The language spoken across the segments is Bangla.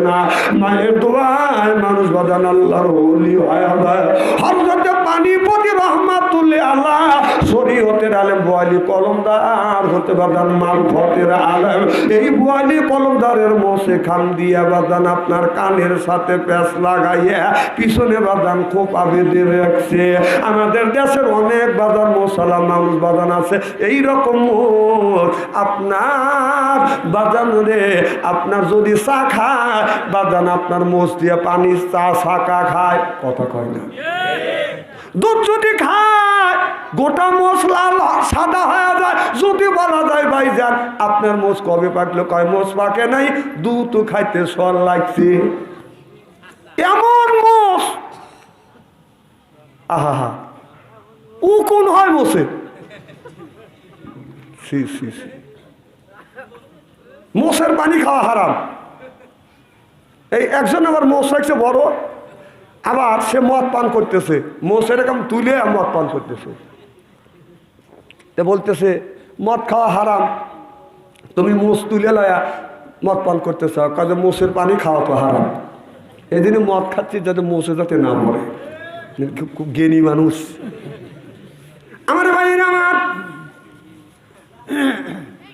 না। মায়ের দোয়ায় মানুষ বাদান আল্লাহর ওলি হয় হরজতে পানি প্রতি রহমাতুল্লি আল্লাহ। শরীয়তের আলেম বোয়ালি কলমদার হতে বাদান মাল ফতের আলেম। এই বোয়ালি কলমদারের মোসে খান দিয়া বাদান আপনার কানের সাথে প্যাঁচ লাগাইয়া পিছনে বাদান খোপা বেঁধে রাখছে। আমাদের দেশের অনেক বাজার মশলা মানুষ বাজান আছে। এই রকম আপনার বাজান রে, আপনার যদি চা খায় বাজান আপনার মোষ দিয়ে পানি চা শাকা খায়। কথা কয় না। দুধ যদি খায়, গোটা মশলা সাদা হয়ে যায়, যদি বলা যায় ভাই যান, আপনার মোষ কবে পাকলো? কয়, মোষ পাকে নাই, দুধ খাইতে সর লাগছে। এমন মোষ। আহা ও কোন হয় মোষে? সি মোষের পানি খাওয়া হারাম। এই একজন আবার মোষ রাখছে বড়। আবার সে মদ পান করতেছে। মোষ এরকম তুলে মদ পান করতেছে। তে বলতেছে, মদ খাওয়া হারাম। তুমি মোষ তুলে লয়া মদ পান করতেছ। কাজে মোষের পানি খাওয়া তো হারাম। এদিনে মদ খাচ্ছি যাতে মোষে যাতে না মরে। খুব খুব জ্ঞানী মানুষ। আমার ভাইয়ের আমার,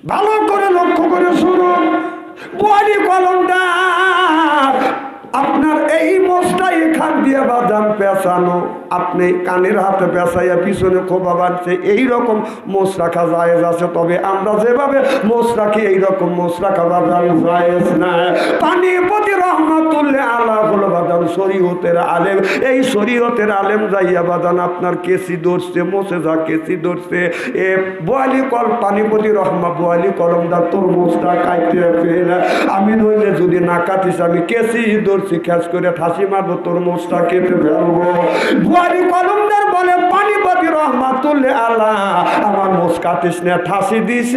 ভালো করে লক্ষ্য করে শুনুন। বলি কলমদার আপনার এই মোষটা এখান দিয়ে বাদাম পেঁচানো। আপনি কানের হাতে পেঁচাইয়া পিছনে খোপা বাঁধছে এইরকম মোষ রাখা জায়েজ আছে। তবে আমরা যেভাবে মোষ রাখি এইরকম মোষ রাখা বাদাম জায়েজ না। পানি প্রতি রহমাতুল্লাহ আল্লাহ হলো বাদাম। শরীয়তের আলেম, এই শরীয়তের আলেম যাইয়া বাদান আপনার কেসি ধরছে, মোষে যা কেসি ধরছে। এ বোয়ালি কল পানিপতি রহমা বোয়ালি কলমদার তোর মোষটা কাটতে আমি নইলে যদি না কাটিস, আমি কেসি ধরছি খ্যাস করে ঠাসি মারবো তোর মোষটা কেটে ফেলব কলমদার বলে আমার কাটিস না, ঠাসি দিস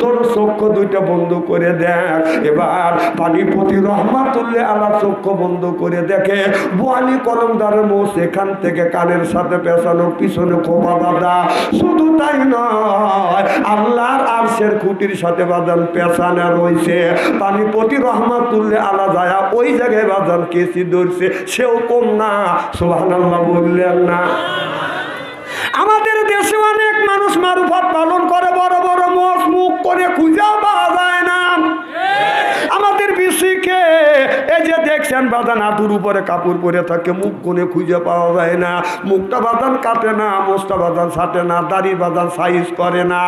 তোর চক্ষু দুইটা বন্ধ করে দেখ। এবার পানিপতি রহমাতুল্লাহ আল্লাহ চক্ষু বন্ধ করে দেখে। বোয়ালি কলমদারের মোষ এখান থেকে কানের সাথে পেছানো পিছনে খোপা বাঁধা। শুধু তাই নয়, আল্লাহর আরশের খুঁটির সাথে বাদান পেছানো রয়েছে। পানিপতি রহমাতুল্লাহ আল্লাহ যায়া, ওই জায়গায় বাদান কেসি ধরছে। সেও কম না সোহান আল্লাহ বললেন না। আমাদের দেশে অনেক মানুষ মারুফত পালন করে বড় বড় মোষ মুখ করে খুঁজাও পাওয়া না আমাদের বিশিকে যে দেখছেন বাদান হাতুর উপরে কাপড় পরে থাকে, মুখ কোনে খুঁজে পাওয়া যায় না। মুখটা বাদান কাটে না মোষটা বাদান ছাটে না, দাড়ি বাদান সাইজ করে না।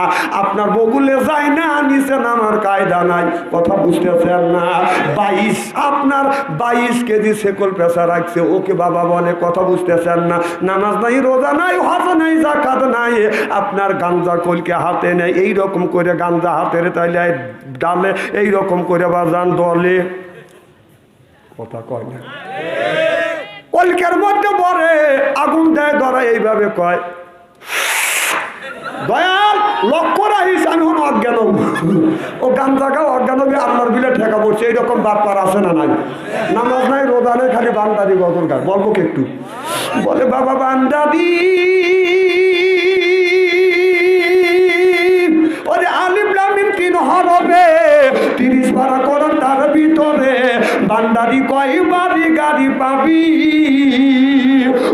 আপনার বগুলে যায় না, নিচে নামার কায়দা নাই। কথা বুঝতেছেন না? বাইশ, আপনার বাইশ কেজি সেকল পেশা রাখছে, ওকে বাবা বলে, কথা বুঝতেছেন না? নামাজ নাই, রোজা নাই, হজ নাই জাকাত নাই। আপনার গাঞ্জা কলকে হাতে নেই এইরকম করে গাঞ্জা হাতের তাইলে ডালে, এইরকম করে বাজান দলে। কথা কয় না। কলকের মধ্যে পরে আগুন দেয় ধরা এইভাবে কয়। দয়াল, লক্ষ্য রাখিস, আমি হন অজ্ঞান। ও গান জায়গা অজ্ঞান হবে বিলে ঠেকা পড়ছে, এইরকম বাটপার আছে না নাই? নামাজ নাই, রোজা নেই, খালি বান্দারি গজল গায়। বলব একটু? বলে, বাবা, বান্দারি। ওরে আলিম লামিন তিন হরবে তিরিশ ভিতরে বান্দারি কয় বাড়ি গাড়ি পাবি?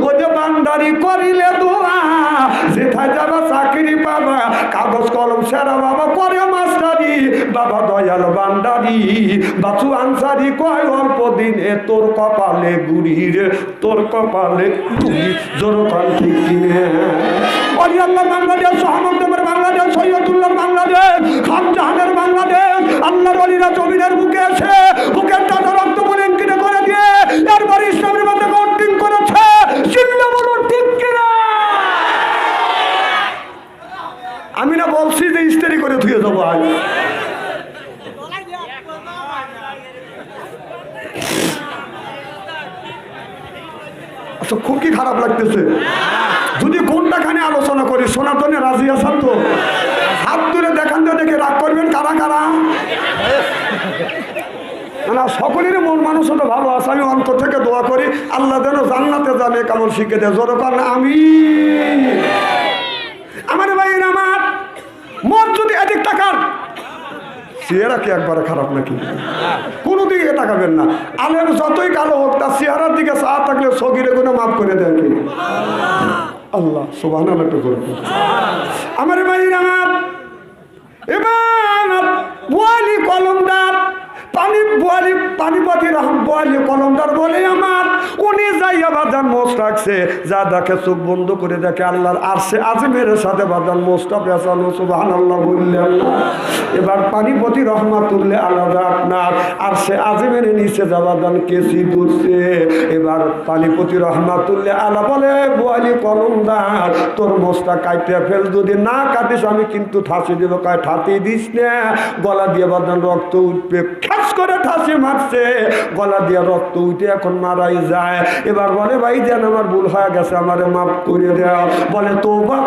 ও যে বান্দারি করিলে দোয়া যেথায় যাবা চাকরি পাবা, কাগজ কলম সেরা বাবা করে মাস্টারি। বাবা দয়াল বান্দারি বাচু আনসারি কয় অল্প দিনে তোর কপালে গুড়ির তোর কপালে জোর বাংলাদেশ বাংলাদেশ সৈয়দুল্লাহ বাংলাদেশ জমিনের বুকে এসে দিয়ে এরপর ইসলামের মধ্যে কন্টিং করেছে। আমি না বলছি যে ইস্তারি করে ধুয়ে যাব আচ্ছা খুব কি খারাপ লাগতেছে? যদি কোনটা কোনটাখানে আলোচনা করি শোনার জন্য রাজি আসান তো? হাত তুলে দেখান তো দেখে রাগ করবেন কারা কারা? না, সকলেরই মন মানুষ তো ভালো আছে আমি অন্তর থেকে দোয়া করি আল্লাহ যেন জান্নাতে যাবে কেমন শিখে দেয়। কারণ আমি আমার ভাই আমার মন যদি এদিক টাকার চেহারা কি একবারে খারাপ নাকি? কোনো দিকে তাকাবেন না। আলেম যতই কালো হোক তার চেহারার দিকে চা থাকলে সগিরে কোনো মাফ করে দেয় কি? আল্লাহ করবে আমার ভাই আমার এবার বোয়ালি কলমদার পানি বোয়ালি পানিপতি রাম বোয়ালি কলমদার বলে আমার, উনি যাইয়া যান মোষ রাখছে। যা দেখে চোখ বন্ধ করে দেখে আল্লাহর আসছে আজমের সাথে বাদান মোষটা পেঁচানো সুবাহান আল্লাহ। বললেন এবার পানিপতি রহমাতুল্লাহ আলাদা আপনার আর সে আজমের নিচে যাবাদান কেসি বুঝছে পানিপতি রহমাতুল্লাহ আলা বলে, বোয়ালি কলমদার তোর মোষটা কাটতে ফেল, যদি না কাটিস, আমি কিন্তু ঠাসি দিব। কয়, ঠাতি দিস না, গলা দিয়ে বাদান রক্ত উঠবে। খাস করে ঠাসি মারছে, গলা দিয়ে রক্ত উঠে এখন মারাই যায়। এবার বলে, ভাই, যেন আমার ভুল হয়ে গেছে, আমারে মাফ করে দেওয়া বলে তো বা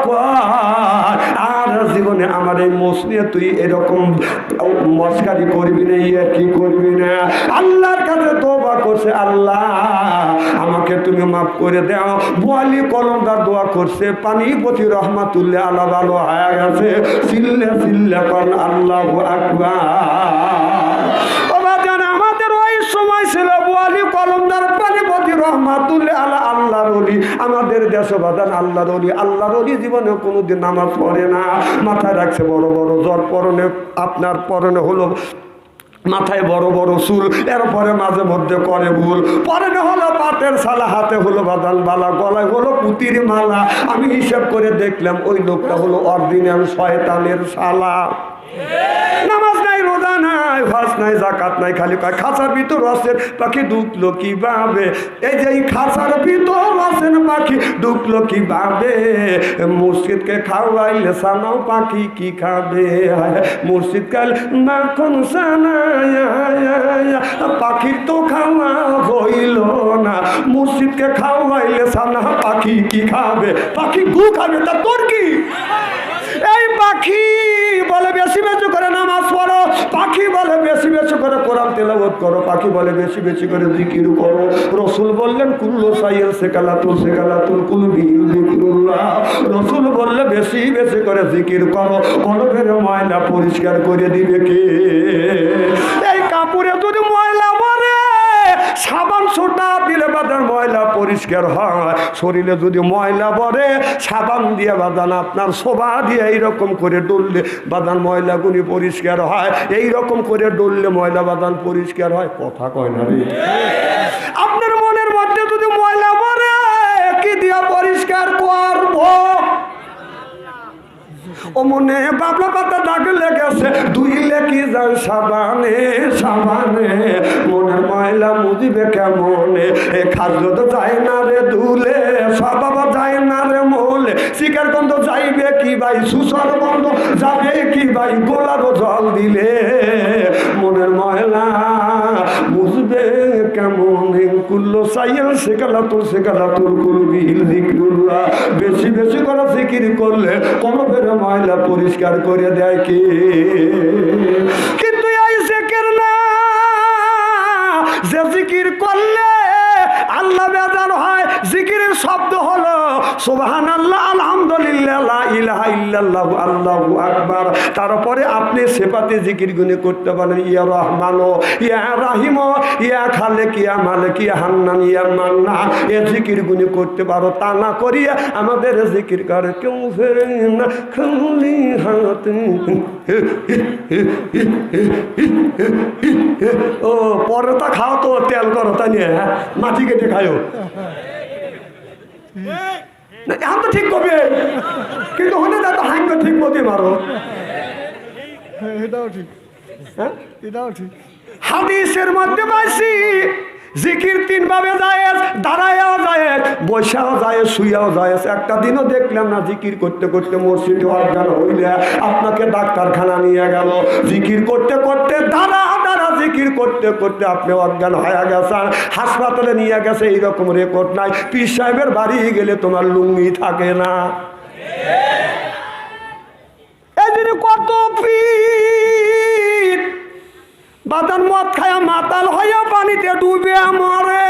আর জীবনে আমার এই মোষ নিয়ে তুই এরকম মস্কারি করবি না ইয়ে কি করবি না? আল্লাহর কাছে তোবা করছে আল্লাহ, আমাকে তুমি মাফ করে দাও। বোয়ালি কলমদার দোয়া করছে, পানি পতি রহমাতুল্লাহ আল্লাহ ভালো হয়ে গেছে। চিল্লে চিল্লে কর আল্লাহ আকবার। সময় ছিল বোয়ালি কলমদার পানিপতি রহমাতুল্লাহ আল্লাহ আল্লাহ রলি আমাদের দেশ বাদান আল্লাহ রলি আল্লাহ রলি জীবনে কোনোদিন নামাজ পড়ে না। মাথায় রাখছে বড় বড় জ্বর পরনে, আপনার পরনে হলো মাথায় বড় বড় চুল, এরপরে মাঝে মধ্যে করে ভুল। পরে হলো পাটের সালা হাতে হলো বাদাল বালা, গলায় হলো পুতির মালা। আমি হিসাব করে দেখলাম ওই লোকটা হলো অরিজিনাল শয়তানের শালা। নাই রোজা নাই, জাকাত নাই, খালি কয়, খাঁচার ভিতর রসেন পাখি ঢুকলো কীভাবে? এই যে খাঁচার ভিতর রসেন পাখি ঢুকলো কীভাবে? মুর্শিদকে খাওয়াইলে সানাও পাখি কি খাবে? মুর্শিদ কাল মাখন সানায়া পাখির তো খাওয়া হইল না। মুর্শিদকে খাওয়াইলে সানা পাখি কি খাবে? পাখি গু খাবে, তা তোর কি এই পাখি বলে বেশি বেশি করে নামাজ পড়ো পাখি বলে বেশি বেশি করে কোরআন তেলাবত করো, পাখি বলে বেশি বেশি করে জিকির করো। রসুল বললেন, কুল্লো সাইয়ের সেকালাতুল সেকালাতুল কুল বিল জিকিরুল্লাহ রসুল বললে, বেশি বেশি করে জিকির করো কোনো ফের ময়লা পরিষ্কার করে দিবে কে? এই কাপড়ে যদি ময়লা মরে, সাবান সোটা দিলে পরিষ্কার হয়। শরীরে যদি ময়লা পড়ে, সাবান দিয়ে বাদান আপনার শোভা দিয়ে এইরকম করে ডললে বাদান ময়লাগুলি পরিষ্কার হয়। এই রকম করে ডললে ময়লা বাদান পরিষ্কার হয়। কথা কয় না আপনার মনের মধ্যে যদি ময়লা পড়ে, কি দিয়া পরিষ্কার করব? ও মনে বাবলা পাতা দাগ লেগেছে। দুই লেখি যান সাবানে সাবানে। মনের ময়লা মুজিবে কেমনে? এ খাদ্য তো যায় না রে দুলে সাবাবা যায় না রে মোলে। শিকার গন্ধ যাইবে কি ভাই, সুসর বন্ধ যাবে কি ভাই? গোলাপ জল দিলে সাইয়াল শেখালা তোর শেখালা তোর করবি জিকিরুল্লাহ। বেশি বেশি করে জিকির করলে কলবের ময়লা পরিষ্কার করে দেয় কে? কিন্তু এই জিকির না, যে জিকির করলে আল্লাহ বেজান হয় জিকিরের শব্দ হলো সুবহান আল্লাহ আলহামদুলিল্লাহ ইলাহা ইল্লাল্লাহু, আল্লাহু আকবার। তারপরে আপনি সেপাতে জিকির গুনে করতে পারেন ইয়া রহমানো, ইয়া রাহিম, ইয়া খালেক, ইয়া মালিক, ইয়া হান্নান, ইয়া মান্নান এ জিকির গুনে করতে পারো, তা না করিয়া আমাদের জিকির করে কেউ ফেরে না, খালি হাতে ও, পরোটা খাও তো, তেল করো তা নিয়ে? মাটি কেটে খায়ও না এখন তো ঠিক কবে কিন্তু হলে না তো ঠিক মতে মারো এটাও ঠিক। হ্যাঁ? এটাও ঠিক। হাদিসের মধ্যে পাইছি জিকির তিন ভাবে যায় দাঁড়ায়াও যায় বৈশাও যায় শুয়াও যায় একটা দিনও দেখলাম না জিকির করতে করতে মসজিদে অজ্ঞান হইলে আপনাকে ডাক্তারখানা নিয়ে গেল। জিকির করতে করতে দাঁড়া জিকির করতে করতে আপনি অজ্ঞান হয়ে গেছেন, হাসপাতালে নিয়ে গেছে, এইরকম রেকর্ড নাই। পীর সাহেবের বাড়ি গেলে তোমার লুঙ্গি থাকে না। জন্য কত পীর! বাদান মদ খায়া মাতাল হইয়া পানিতে ডুবে মরে।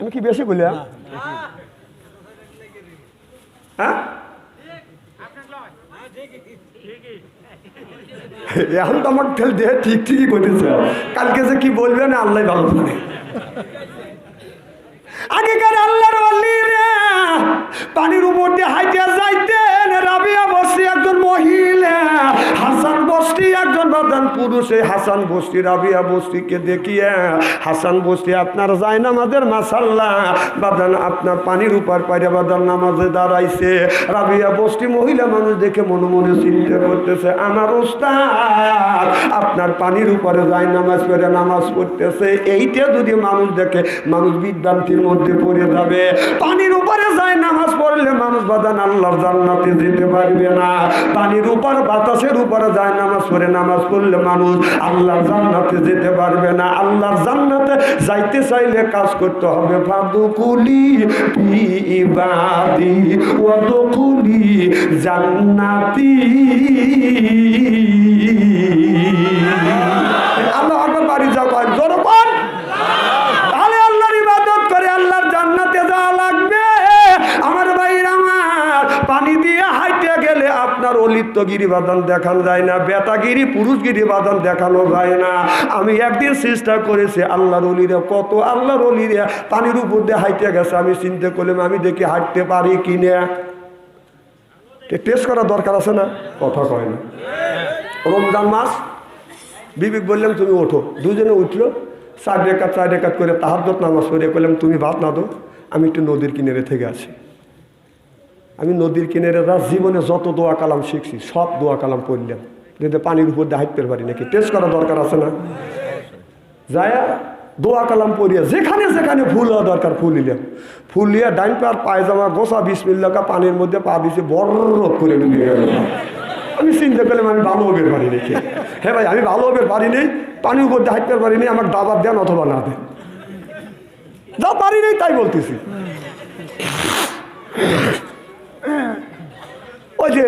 আমি কি বেশি বললাম হ্যাঁ? এখন তো আমার ঠেল দেহে ঠিক ঠিকই বলেছে কালকে যে কি বলবে না, আল্লাহ ভালো জানে। আগেকার আল্লাহর পানির উপর দিয়ে হাইটে যাইতেন, রাবিয়া বস্তি একজন মহিলা, হাসান বস্তি একজন বাদান পুরুষ, এই হাসান বস্তি, রাবিয়া বস্তিকে দেখিয়ে, হাসান বস্তি, আপনার যায় নামাজের মাসাল্লাহ বাদান, আপনার পানির উপর পাইরে বাদান নামাজে দাঁড়াইছে। রাবিয়া বস্তি মহিলা মানুষ দেখে মনে মনে চিন্তা করতেছে, আমার ওস্তাদ, আপনার পানির উপরে যায় নামাজ পড়ে নামাজ পড়তেছে। এইটা যদি মানুষ দেখে, মানুষ বিভ্রান্তির মধ্যে পড়ে যাবে। পানির উপরে যায়, নামাজ পড়লে মানুষ বাদান আল্লাহর জান্নাতে যেতে পারবে না। পানির উপর, বাতাসের উপরে যায়, নামাজ পড়ে, নামাজ পড়লে মানুষ আল্লাহর জান্নাতে যেতে পারবে না। আল্লাহর জান্নাতে যাইতে চাইলে কাজ করতে হবে। ফাদুকুলি ইবাদি, ওয়াদুকুলি জান্নাতি। আল্লাহ বাড়ি যাও জোরে অলিত্বগিরি বাদন দেখানো যায় না, বেতাগিরি, পুরুষগিরি বাদন দেখানো যায় না। আমি একদিন চেষ্টা করেছি আল্লাহর অলিরে, কত আল্লাহর অলিরে পানির উপর দিয়ে হাইটে গেছে। আমি চিন্তা করলাম, আমি দেখি হাঁটতে পারি কিনে টেস্ট করার দরকার আছে না? কথা কয় না। রমজান মাস, বিবেক বললাম, তুমি ওঠো। দুজনে উঠল, চার রেখাত চার রেখাত করে তাহাজ্জত নামাজ পড়ে করলাম তুমি ভাত না দো আমি একটু নদীর কিনারে থেকে আছি আমি নদীর কিনারে জীবনে যত দোয়া কালাম শিখছি, সব দোয়া কালাম পড়লাম। কিন্তু পানির উপর দিয়ে হাঁটতে পারি নাকি? টেস্ট করা দরকার আছে না? যায়া দোয়া কালাম পড়িয়া যেখানে যেখানে ফুল হওয়া দরকার ফুল নিলাম। ফুল নিয়ে ডাইন পার পায়জামা, গোসা বিশ মিল্লাকা পানির মধ্যে পা দিয়েছে বড় করে আমি চিন্তা করলাম, আমি ভালো হবের পারি নাকি? হ্যাঁ ভাই, আমি ভালো হবের পারি নেই, পানির উপর দিয়ে হাঁটতে পারি নেই আমার দাবার দেন অথবা না দেন। যা পারি নেই তাই বলতেছি। ওই যে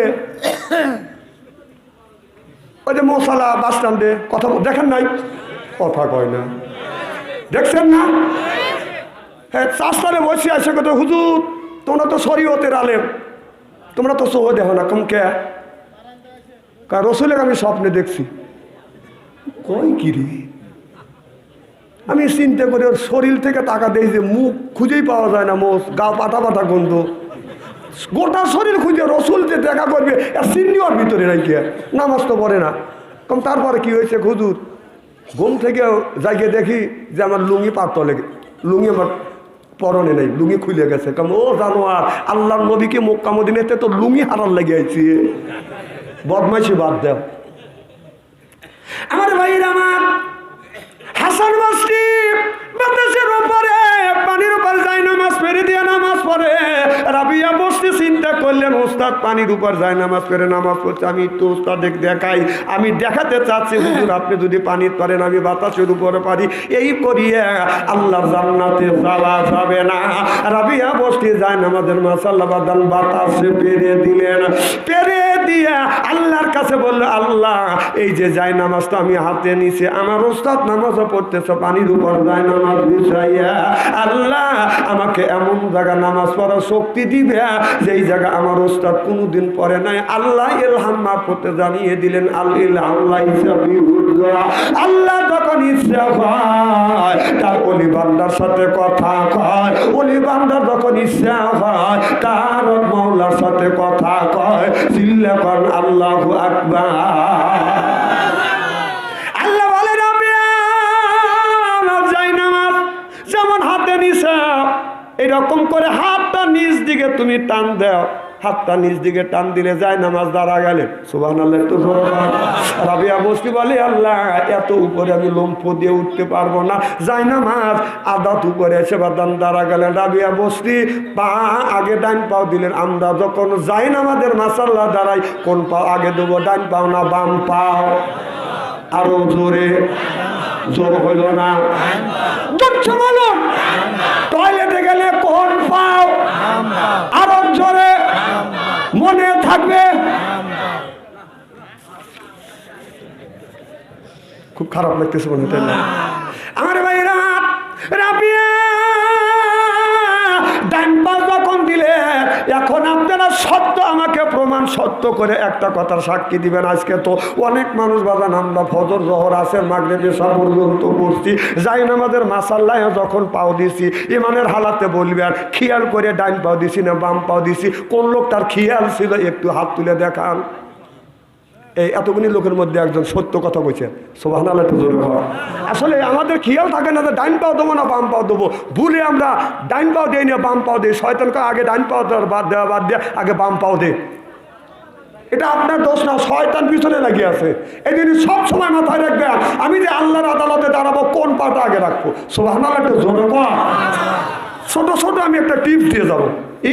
ওই যে মশলা বাস স্ট্যান্ডে কথা দেখেন নাই? কথা কয় না। দেখছেন না? হ্যাঁ চাষটারে বসে আছে কত, হুজুর, তোমরা তো শরীয়তের আলেম। তোমরা তো সহ দেখো না, কম কে? কার রসুলের আমি স্বপ্নে দেখছি। কই কিরি আমি চিন্তা করি ওর শরীর থেকে টাকা দেই যে মুখ খুঁজেই পাওয়া যায় না, মোষ, গা পাতা পাতা গন্ধ। গোটা শরীর খুঁজে রসুল যে দেখা করবে, আর সিন্নি ওর ভিতরে রাখি নামাজ তো পড়ে না। কম তারপরে কি হয়েছে খুজুর ঘুম থেকে যাইকে দেখি যে আমার লুঙ্গি পাত লেগে, লুঙ্গি আমার পরনে নেই, লুঙ্গি খুলে গেছে। কারণ ও জানো আর আল্লাহর নবীকে মক্কা মদিনেতে তো লুঙ্গি হারার লেগে আইছি। বদমাইশি বাদ দেও। আমার ভাইয়ের আমার হাসান মাস্টি বাতাসের উপরে পানির উপর যায় নামাজ পেরে দিয়ে নামাজ পড়ে। রাবিয়া বসতে চিন্তা করলেন, ওস্তাদ, পানির উপর যায় নামাজ পড়ে নামাজ পড়ছে, আমি একটু ওস্তাদ দেখাই। আমি দেখাতে চাচ্ছি, হুজুর, আপনি যদি পানির পারেন, আমি বাতাসের উপরে পারি। এই করিয়ে আল্লাহর জান্নাতে যাওয়া যাবে না। রাবিয়া বসতে যায় নামাজের মাসাল্লাহ বাদান, বাতাসে পেরে দিলেন। পেরে দিয়ে আল্লাহর কাছে বলল, আল্লাহ, এই যে যাই নামাজটা আমি হাতে নিছি। আমার ওস্তাদ নামাজও পড়তেছে, পানির উপর যায় নামাজ বিছাইয়া আল্লাহ আমাকে এমন জায়গা নামাজ পড়ার শক্তি দিবে যেই জায়গা আমার ওস্তাদ কোনোদিন পরে নাই। আল্লাহ এলহাম্মা পড়তে জানিয়ে দিলেন আল্লাহ আল্লাহ আল্লাহ যখন ইচ্ছা হয়, তার অলি বান্দার সাথে কথা কয়। অলি বান্দার যখন ইচ্ছা হয়, তার মৌলার সাথে কথা কয়। চিল্লা কন, আল্লাহ আকবার। এরকম করে হাতটা নিচ দিকে তুমি টান দাও। হাতটা নিচ দিকে টান দিলে যায়, নামাজ দাঁড়া গেলে। সুবাহ আল্লাহ জোরে রাবিয়া বসতি বলে, আল্লাহ, এত উপরে আমি লম্ফ দিয়ে উঠতে পারব না। যাই নামাজ, আদাত উপরে এসে বাদান দাঁড়া গেলেন রাবিয়া বসতি পা আগে ডাইন পাও দিলেন আমরা যখন যাই নামাজের মাসাল্লাহ দাঁড়াই কোন পাও আগে দেবো ডাইন পাও না, বাম পাও। আরও জোরে, জোর হইল না বলো টয়লেটে গেলে কোন পাও আরও জোরে মনে থাকবে খুব খারাপ লাগতেছে মনে না? আমার ভাইরা রাবিয়া এখন আপনারা সত্য আমাকে প্রমাণ সত্য করে একটা কথার সাক্ষী দিবেন। আজকে তো অনেক মানুষ বাজান, আমরা ফজর, জহর আসেন মাগরে বেশা পর্যন্ত করছি যাই না আমাদের মাসাল্লায় যখন পাও দিছি, ইমানের হালাতে বলবেন, খেয়াল করে ডাইন পাও দিছি না বাম পাও দিছি। কোন লোকটার খেয়াল ছিল, একটু হাত তুলে দেখান। এই এতগুলি লোকের মধ্যে একজন সত্য কথা বলছে সোভান আসলে আমাদের খেয়াল থাকে না যে ডাইন পাও দেবো না বাম পাও দেবো। ভুলে আমরা ডাইন পাও দিই না, বাম পাও দিই। শয়তানকে আগে ডাইন পাও দেওয়ার বাদ দেওয়া, বাদ দিয়ে আগে বাম পাও দে এটা আপনার দোষ না, শয়তান পিছনে লাগিয়ে আছে। এই জন্য সব সময় মাথায় রাখবেন, আমি যে আল্লাহর আদালতে দাঁড়াবো, কোন পাটা আগে রাখব? সোভান একটা জোরে ছোট ছোট আমি একটা টিপস দিয়ে যাব।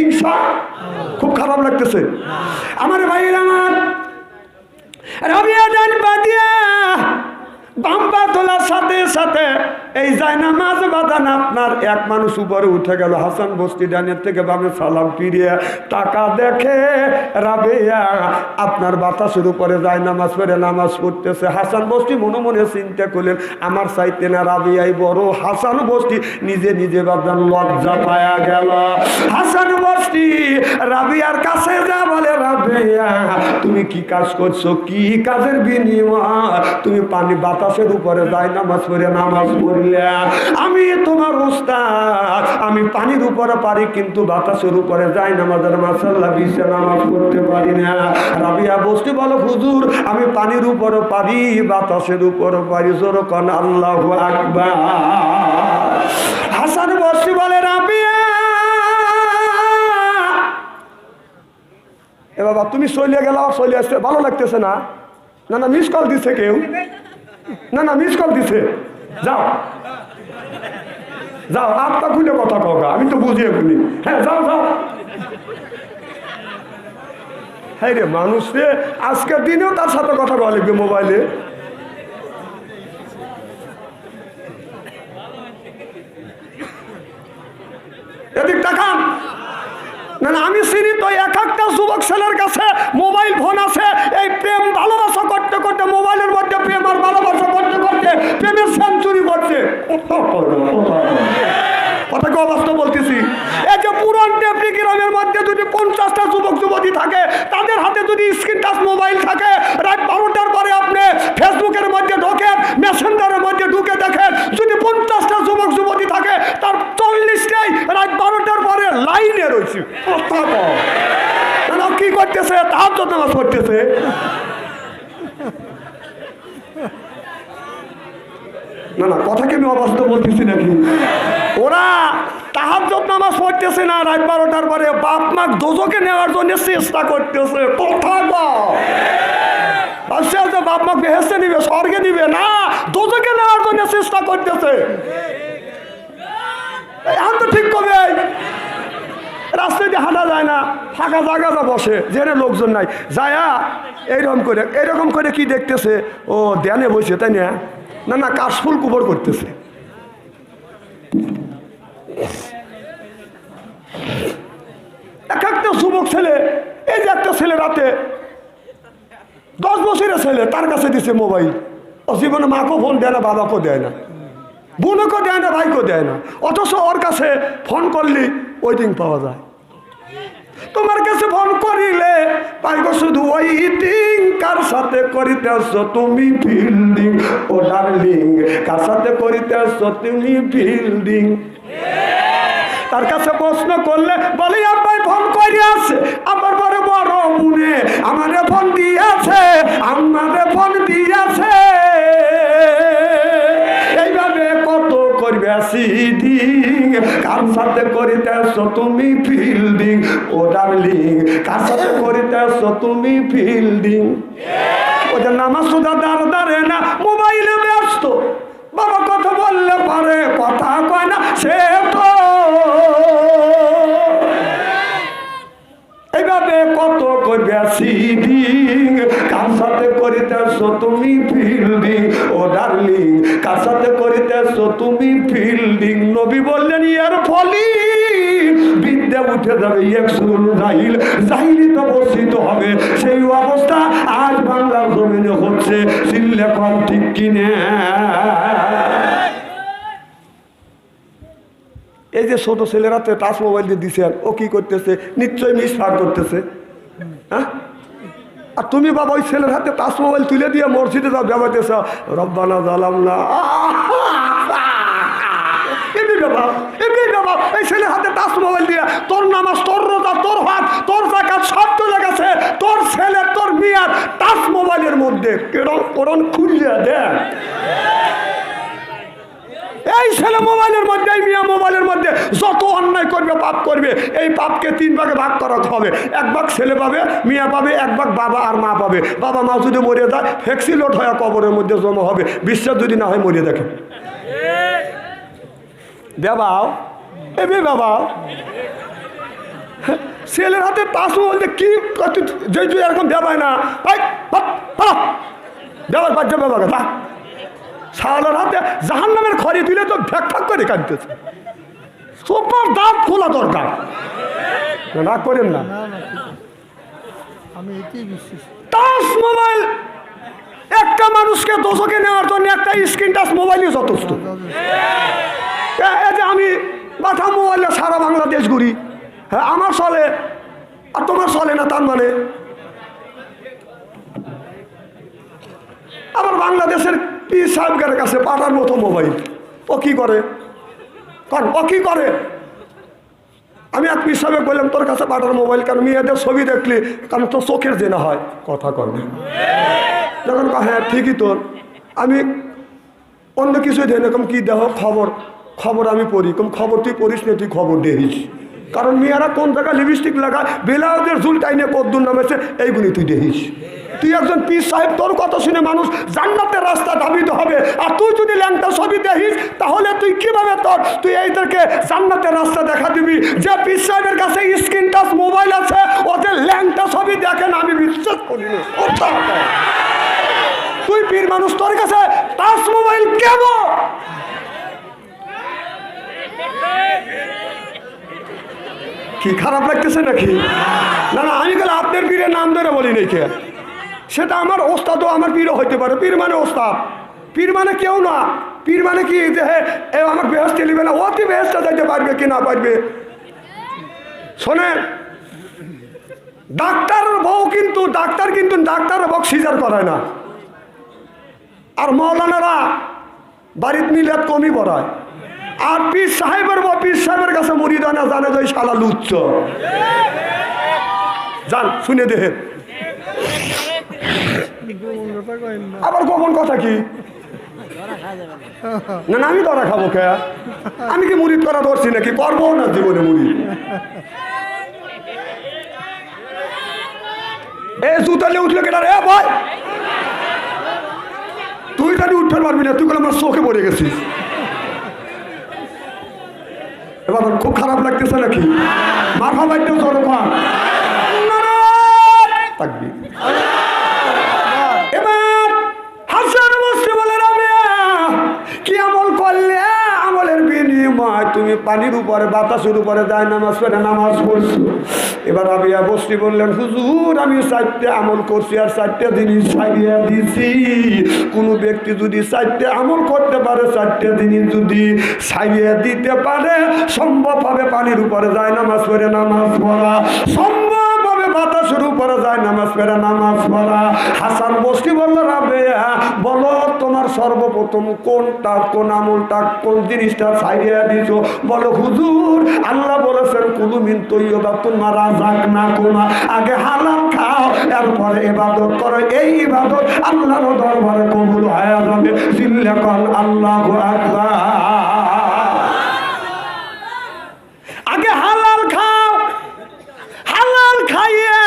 ইনসা খুব খারাপ লাগতেছে। আমার ভাইয়ের আমার রবিয়া বাম্পা তোলার সাথে সাথে এই জায়না মাছ বাদান আপনার। এক মানুষ উপরে উঠে গেল, হাসান বস্তি ডানের থেকে বামে সালাম ফিরিয়ে টাকা দেখে রাবেয়া আপনার বাতাসের উপরে যায় নামাজ পড়ে নামাজ পড়তেছে। হাসান বস্তি মনে মনে চিন্তা করলেন, আমার চাইতে না রাবিয়াই বড়। হাসান বস্তি নিজে নিজে বাদান লজ্জা পায়া গেল। হাসান বস্তি রাবিয়ার কাছে যা বলে, রাবেয়া, তুমি কি কাজ করছ? কি কাজের বিনিময়? তুমি পানি বাতাসের উপরে যাই নামাজ পড়ে, নামাজ পড়লে আমি তোমার উস্তাদ। আমি পানির উপরে পারি, কিন্তু বাতাসের উপরে যাই নামাজের মাসাল্লাহ, বিশ্বে নামাজ পড়তে পারি না। রাবিয়া, বসতে বলো, হুজুর, আমি পানির উপরে পারি, বাতাসের উপরে পারি জোর কন আল্লাহ হাসান বসতি বলে, রাবিয়া। এ বাবা, তুমি চলে গেল চলে আসতে, ভালো লাগতেছে না? না না মিস কল দিছে কেউ? না না মিস কল দিছে। যাও। যাও আপটা খুলে কথা কগা আমি তো বুঝিয়ে বলি। হ্যাঁ যাও যাও। হ্যাঁ রে মানুষ রে, আজকের দিনেও তার সাথে কথা বলা মোবাইলে। আমি চিনি তো, এক একটা যুবক ছেলের কাছে মোবাইল ফোন আছে, এই প্রেম ভালোবাসা করতে করতে মোবাইলের মধ্যে প্রেম আর ভালোবাসা প্রেমের সেঞ্চুরি করছে। কথা অবাস্তব বলতেছি। এই যে পুরান টেপনি মধ্যে যদি পঞ্চাশটা যুবক, যুবতী থাকে, তাদের হাতে যদি স্ক্রিন টাচ মোবাইল থাকে, রাত বারোটার পরে আপনি ফেসবুকের মধ্যে ঢোকেন মেসেঞ্জারের মধ্যে ঢুকে দেখেন, যদি পঞ্চাশটা যুবক, যুবতী থাকে, তার চল্লিশটাই রাত বারোটার পরে লাইনে রয়েছে। কি করতেছে? জন্য নামাজ করতেছে না না কথা কি আমি অবাস্তব বলতেছি নাকি ওরা তাহার নামাজ পড়তেছে না রাত পরে বাপ মাক দোজকে নেওয়ার জন্য চেষ্টা করতেছে। কথা কও। আচ্ছা বাপ মা বেহেস্তে নিবে, স্বর্গে নিবে, না, দোজকে নেওয়ার জন্য চেষ্টা করতেছে। এখন তো ঠিক কবে রাস্তায় দিয়ে হাঁটা যায় না, ফাঁকা জায়গাটা বসে, জেনে লোকজন নাই। যায়া এইরকম করে এইরকম করে কি দেখতেছে? ও, ধ্যানে বসে, তাই না না, কাশফুল কুবর করতেছে। এক একটা যুবক ছেলে, এই যে একটা ছেলে রাতে দশ বছরের ছেলে, তার কাছে দিছে মোবাইল। ও জীবনে মাকেও ফোন দেয় না, বাবাকেও দেয় না। বোনকেও দেয় না, ভাইকেও দেয় না। অথচ ওর কাছে ফোন করলি ওয়েটিং পাওয়া যায়। তোমার কাছে ফোন করিলে পাইব শুধু ওয়েটিং কার সাথে করিতে করিতেছ তুমি ফিল্ডিং ও ডার্লিং কার সাথে করিতে করিতেছ তুমি ফিল্ডিং তার কাছে প্রশ্ন করলে বলে, আব্বাই, ফোন করে আছে আমার বড় বড় মুনে আমারে ফোন দিয়েছে, আমারে ফোন দিয়েছে। সিডিং সাথে তুমি ফিল্ডিং? সাথে তুমি ফিল্ডিং? ওদের দাঁড়ে না, মোবাইলে ব্যস্ত। বাবা কথা বললে পারে, কথা কয় না, সে তো এইভাবে কত করবে সিডিং কার সাথে করিতেছ তুমি ফিল্ডিং? ও ডার্লিং, কার সাথে করিতেছ তুমি ফিল্ডিং? নবী বললেন ইয়ার ফলি বিদ্যা উঠে যাবে একশুন জাহিল। জাহিলি তো বর্ষিত হবে। সেই অবস্থা আজ বাংলার জমিনে হচ্ছে। চিল্লে ঠিক কিনে? এই যে ছোট ছেলেরা তো টাচ মোবাইল দিয়ে দিছে ও কি করতেছে? নিশ্চয়ই মিস ফার করতেছে। হ্যাঁ? আর তুমি বাবা ওই ছেলের হাতে তাস মোবাইল তুলে দিয়ে মসজিদে যাও ব্যবহারতেছ রব্বানা জালাম না এই ছেলের হাতে তাস মোবাইল দিয়ে তোর রোজা, তোর হাত তোর তোর ছেলে, তোর মোবাইলের মধ্যে। কেরম করণ খুঁজে দেখ এই ছেলে মোবাইলের মধ্যে, এই মিয়া মোবাইলের মধ্যে যত অন্যায় করবে, পাপ করবে, এই পাপকে তিন ভাগে ভাগ করা হবে। এক ভাগ ছেলে পাবে, মিয়া পাবে, এক ভাগ বাবা আর মা পাবে। বাবা মা যদি মরিয়ে যায় ফ্যাক্সি লোড হয়ে কবরের মধ্যে জমা হবে। বিশ্বাস যদি না হয় মরিয়ে দেখে। দেবাও এবে বাবাও। ছেলের হাতে তাস বলতে কি যে এরকম দেবায় না দেবার বাচ্চা বাবাকে তা শালার হাতে জাহান নামের খড়ি দিলে তো ফ্যাক করে কাঁদতেছে। সুপার দাঁত খোলা দরকার। রাগ করেন না। না না। আমি টাচ মোবাইল একটা মানুষকে দোষকে নেওয়ার জন্য একটা স্ক্রিন টাচ মোবাইলই যথেষ্ট। এই যে আমি মাথা মোবাইলে সারা বাংলাদেশ ঘুরি হ্যাঁ আমার চলে আর তোমার চলে না তার মানে? আবার বাংলাদেশের পি সাহেবের কাছে পাঠার মতো মোবাইল। ও কি করে? ও কি করে? আমি এক পীর সাহেব বললাম, তোর কাছে পাঠার মোবাইল কারণ মেয়েদের ছবি দেখলি কারণ তোর চোখের জেনা হয়? কথা কর যখন হ্যাঁ ঠিকই তোর আমি অন্য কিছু দেন এরকম কি দেহ, খবর? খবর আমি পড়ি। কম খবর তুই পড়িস না, তুই খবর দেখিস। কারণ মেয়েরা কোন জায়গায় লিপস্টিক লাগায়, বেলাউদের ঝুল টাইনে কদ্দুর নামেছে, এইগুলি তুই দেখিস। তুই একজন পীর সাহেব, তোর কথা শুনে মানুষ জান্নাতের রাস্তা দাবিত হবে? আর তুই যদি ল্যাংটা ছবি দেখিস, তাহলে তুই কীভাবে তোর তুই এইদেরকে জান্নাতের রাস্তা দেখা দিবি? যে পীর সাহেবের কাছে স্ক্রিন টাচ মোবাইল আছে ওদের ল্যাংটা ছবি দেখেন আমি বিশ্বাস করি না। তুই পীর মানুষ, তোর কাছে টাচ মোবাইল কেন? কি খারাপ লাগতেছে নাকি? না না, আমি গেলে আপনার পীরের নাম ধরে বলি নাই কে? সেটা আমার ওস্তাদও আমার পীরও হইতে পারে। পীর মানে ওস্তাদ। পীর মানে কেউ না। পীর মানে কি? যে এ আমার বেহস্তে নিবে না। অতি বেহস্তে যাইতে পারবে কি না পারবে? শোনেন, ডাক্তার বউ কিন্তু, ডাক্তার কিন্তু ডাক্তার বউ সিজার করায় না। আর মৌলানারা বাড়িতে মিলাদ কমই পড়ায়। আর পীর সাহেবের বা পীর সাহেবের কাছে মুড়িদানা জানে যে শালা লুচ্ছ। যান, শুনে দেহে কথা কয়েন না আবার গোপন কথা কি? না না, আমি ধরা খাব কে? আমি কি মুড়িদ করা ধরছি নাকি? করব না জীবনে মুড়ি এ জুতালে উঠল কেটা রে ভাই? তুই জানি উঠতে পারবি না, তুই আমার চোখে পড়ে গেছিস? এবার খুব খারাপ লাগতেছে নাকি? মাথা লাগতে তোর থাকবি। তুমি পানির উপরে, বাতাসের উপরে যায় নামাজ পড়ে, নামাজ পড়ছো। এবার আমি বসতি বললেন, হুজুর আমি চারটে আমল করছি আর চারটে জিনিস সারিয়া দিছি। কোনো ব্যক্তি যদি চারটে আমল করতে পারে, চারটে জিনিস যদি সারিয়া দিতে পারে, সম্ভব হবে পানির উপরে যায় নামাজ পড়ে, নামাজ পড়া। সম্ভব যায় নামাজ পড়ে, নামাজ পড়া। হাসান বসতি বলল রাবে বলো তোমার সর্বপ্রথম কোনটা, কোন আমলটা, কোন জিনিসটা ছাইড়িয়ে দিছ? বলো, হুজুর, আল্লাহ বলেছেন কুলুমিন তৈয়বা তোমার রাজাক না কোনা আগে হালাল খাও, এরপরে ইবাদত করো। এই ইবাদত আল্লাহর দরবারে কবুল হয়ে যাবে। চিল্লাকল আল্লাহ আকবার আগে হালাল খাও হালাল খাইয়ে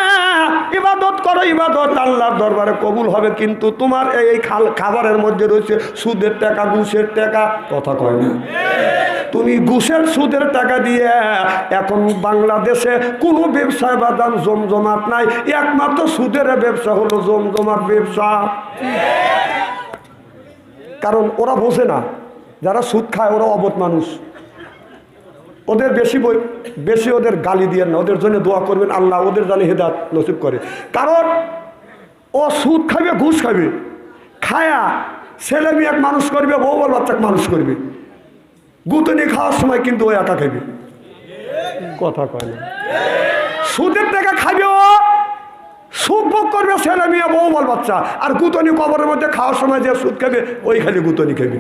ইবাদত আল্লাহর দরবারে কবুল হবে, কিন্তু তোমার এই এই খাল- খাবারের মধ্যে রয়েছে সুদের টাকা, ঘুষের টাকা। কথা কয় না। তুমি ঘুষের সুদের টাকা দিয়ে এখন বাংলাদেশে কোনো ব্যবসায় বাদাম জমজমাট নাই। একমাত্র সুদের ব্যবসা হলো জমজমাট ব্যবসা। কারণ ওরা বোঝে না, যারা সুদ খায় ওরা অবধ মানুষ। ওদের বেশি বই, বেশি ওদের গালি দিয়ে না, ওদের জন্য দোয়া করবেন, আল্লাহ ওদের জানে হেদাত নসিব করে। কারণ, ও সুদ খাবে ঘুষ খাবে খায়া ছেলে মেয়ে এক মানুষ করবে, বউ বল বাচ্চাকে মানুষ করবে। গুতনি খাওয়ার সময় কিন্তু ও একা খাবে কথা কয় না। সুদের টাকা খাবে সুখ ভোগ করবে ছেলে মেয়ে বউ বল বাচ্চা। আর গুতনি কবরের মধ্যে খাওয়ার সময় যে সুদ খাবে, ওই খালি গুতনি খাবে।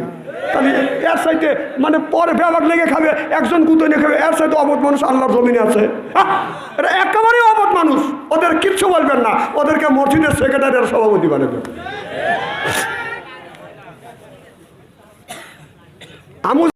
তাহলে এর সাইতে মানে পরে ব্যাপার লেগে খাবে, একজন গুতনি খাবে, এর সাইতে অবধ মানুষ আল্লাহর জমিনে আছে। আহ! এটা একেবারেই অবধ মানুষ। ওদের কিচ্ছু বলবেন না। ওদেরকে মসজিদের সেক্রেটারি আর সভাপতি বানাবেন আমি